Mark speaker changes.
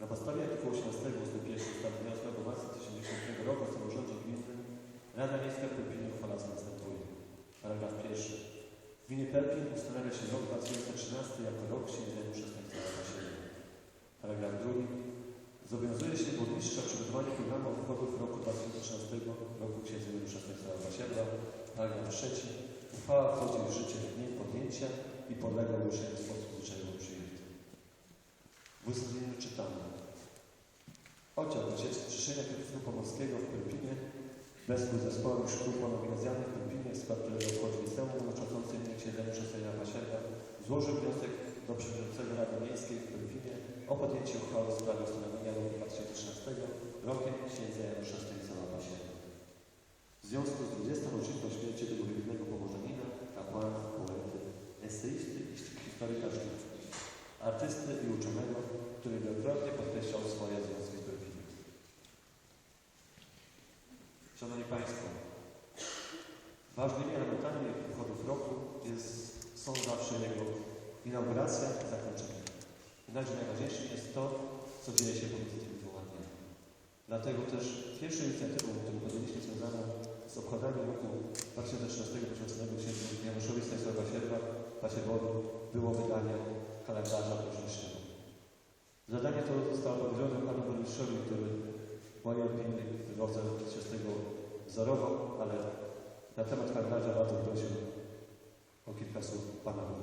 Speaker 1: Na podstawie artykułu 18 ust. 1 ustawy 8 marca 1990 roku o samorządzie gminnym Rada Miejska w Pelpinie uchwala co następuje. Paragraf pierwszy. W gminie Pelpin ustanawia się rok 2013 jako rok chrzestnych całego siebie. Paragraf drugi. Zobowiązuje się burmistrza przygotowanie programu obchodów roku 2013 roku chrzestnych całego siebie. Paragraf trzeci. Uchwała wchodzi w życie w dniu podjęcia i podlega ogłoszeniu w sposób przyjęty. W uzasadnieniu czytamy. Oddział Ojciec Strzeszenia Kapitulu Pomorskiego w Pelpinie wespół zespołem szkół ponowgimnazjalnych w Pelpinie, w skład którego wchodzi liceum unoszący imię księdzenia Przesenia Pasierka, złożył wniosek do przewodniczącego Rady Miejskiej w Pelpinie o podjęcie uchwały w sprawie ustanowienia roku 2013 rokiem księdza Janusza Stanisława Pasierka. W związku z 20. rocznicą śmierci tego wybitnego położenina, kapłana, poety, eseisty i historyka sztuki, artysty i uczonego, który wielokrotnie podkreślał swoje związki z Pelpinem. Szanowni Państwo, ważnymi elementami obchodów roku jest, są zawsze jego inauguracja i zakończenie. Jednakże najważniejsze jest to, co dzieje się pomiędzy tymi dwoma dniami. Dlatego też pierwszą inicjatywą, którą podjęliśmy związaną z obchodami roku 2013 Pasierbowi, było wydanie kalendarza roczniczego. Zadanie to zostało powierzone panu burmistrzowi, który w mojej opinii wywodzę się z tego wzorował, ale na temat kalendarza bardzo prosił o kilka słów pana.